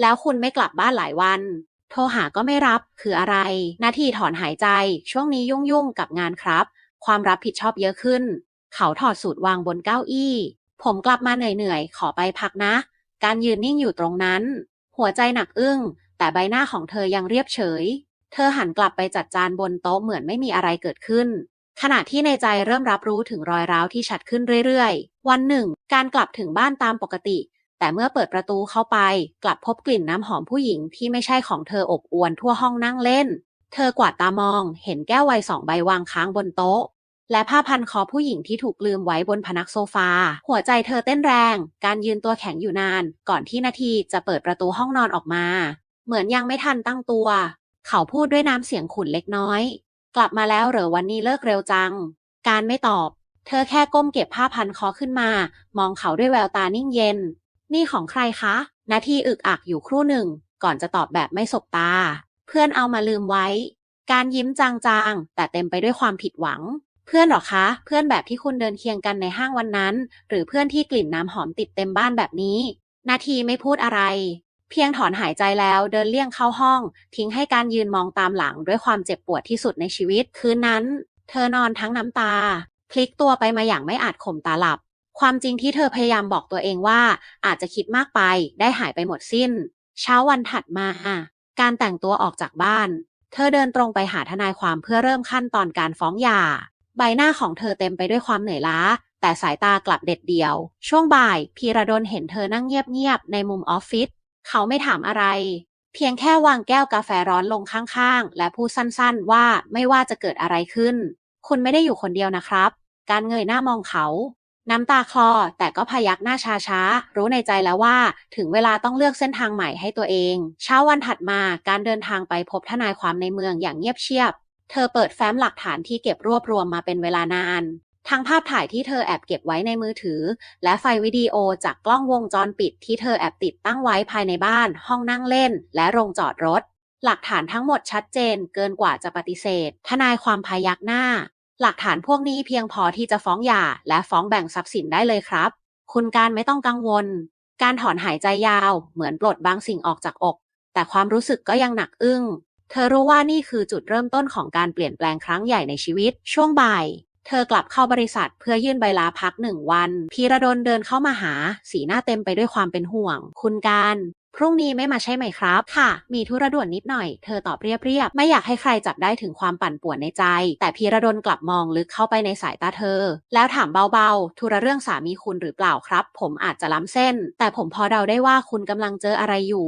แล้วคุณไม่กลับบ้านหลายวัน โทรหาก็ไม่รับคืออะไร นาทีถอนหายใจ ช่วงนี้ยุ่งๆกับงานครับ ความรับผิดชอบเยอะขึ้น เขาถอดสูตรวางบนเก้าอี้ ผมกลับมาเหนื่อยๆ ขอไปพักนะ การยืนนิ่งอยู่ตรงนั้น หัวใจหนักอึ้ง แต่ใบหน้าของเธอยังเรียบเฉย เธอหันกลับไปจัดจานบนโต๊ะเหมือนไม่มีอะไรเกิดขึ้นขณะที่ในใจเริ่มรับรู้ถึงรอยร้าวที่ชัดขึ้นเรื่อยๆ วันหนึ่ง การกลับถึงบ้านตามปกติ แต่เมื่อเปิดประตูเข้าไป กลับพบกลิ่นน้ำหอมผู้หญิงที่ไม่ใช่ของเธออบอวนทั่วห้องนั่งเล่น เธอกวาดตามองเห็นแก้วไวน์สองใบวางค้างบนโต๊ะ และผ้าพันคอผู้หญิงที่ถูกลืมไว้บนพนักโซฟา หัวใจเธอเต้นแรง การยืนตัวแข็งอยู่นาน ก่อนที่นาทีจะเปิดประตูห้องนอนออกมา เหมือนยังไม่ทันตั้งตัว เขาพูดด้วยน้ำเสียงขุ่นเล็กน้อย กลับมาแล้วเหรอวันนี้เลิกเร็วจัง การไม่ตอบ เธอแค่ก้มเก็บผ้าพันคอขึ้นมา มองเขาด้วยแววตานิ่งเย็น นี่ของใครคะนาทีอึกอักอยู่ครู่หนึ่ง ก่อนจะตอบแบบไม่สบตา เพื่อนเอามาลืมไว้ การยิ้มจางๆ แต่เต็มไปด้วยความผิดหวัง เพื่อนหรอคะ เพื่อนแบบที่คุณเดินเคียงกันในห้างวันนั้น หรือเพื่อนที่กลิ่นน้ำหอมติดเต็มบ้านแบบนี้ นาทีไม่พูดอะไร เพียงถอนหายใจแล้วเดินเลี่ยงเข้าห้อง ทิ้งให้การยืนมองตามหลังด้วยความเจ็บปวดที่สุดในชีวิต คืนนั้น เธอนอนทั้งน้ำตา พลิกตัวไปมาอย่างไม่อาจข่มตาหลับ ความจริงที่เธอพยายามบอกตัวเองว่า อาจจะคิดมากไปได้หายไปหมดสิ้น เช้าวันถัดมาการแต่งตัวออกจากบ้าน เธอเดินตรงไปหาทนายความเพื่อเริ่มขั้นตอนการฟ้องหย่า ใบหน้าของเธอเต็มไปด้วยความเหนื่อยล้า แต่สายตากลับเด็ดเดียว ช่วงบ่าย พีระดลเห็นเธอนั่งเงียบๆในมุมออฟฟิศเขาไม่ถามอะไร เพียงแค่วางแก้วกาแฟร้อนลงข้างๆ และพูดสั้นๆว่าไม่ว่าจะเกิดอะไรขึ้น คุณไม่ได้อยู่คนเดียวนะครับ การเงยหน้ามองเขา น้ำตาคลอแต่ก็พยักหน้าช้าๆ รู้ในใจแล้วว่า ถึงเวลาต้องเลือกเส้นทางใหม่ให้ตัวเอง เช้าวันถัดมาการเดินทางไปพบทนายความในเมืองอย่างเงียบเชียบ เธอเปิดแฟ้มหลักฐานที่เก็บรวบรวมมาเป็นเวลานานทั้งภาพถ่ายที่เธอแอบเก็บไว้ในมือถือ และไฟวิดีโอจากกล้องวงจรปิดที่เธอแอบติดตั้งไว้ภายในบ้าน ห้องนั่งเล่น และโรงจอดรถ หลักฐานทั้งหมดชัดเจนเกินกว่าจะปฏิเสธ ทนายความพยักหน้า หลักฐานพวกนี้เพียงพอที่จะฟ้องหย่าและฟ้องแบ่งทรัพย์สินได้เลยครับ คุณการไม่ต้องกังวล การถอนหายใจยาว เหมือนปลดบางสิ่งออกจากอก แต่ความรู้สึกก็ยังหนักอึ้ง เธอรู้ว่านี่คือจุดเริ่มต้นของการเปลี่ยนแปลงครั้งใหญ่ในชีวิต ช่วงบ่าย เธอกลับเข้าบริษัทเพื่อยื่นใบลาพักหนึ่งวัน พีระดลเดินเข้ามาหา สีหน้าเต็มไปด้วยความเป็นห่วง คุณการ พรุ่งนี้ไม่มาใช่ไหมครับ ค่ะ มีธุระด่วนนิดหน่อย เธอตอบเรียบๆ ไม่อยากให้ใครจับได้ถึงความปั่นป่วนในใจ แต่พีระดลกลับมองลึกเข้าไปในสายตาเธอ แล้วถามเบาๆ ธุระเรื่องสามีคุณหรือเปล่าครับ ผมอาจจะล้ำเส้น แต่ผมพอเดาได้ว่าคุณกำลังเจออะไรอยู่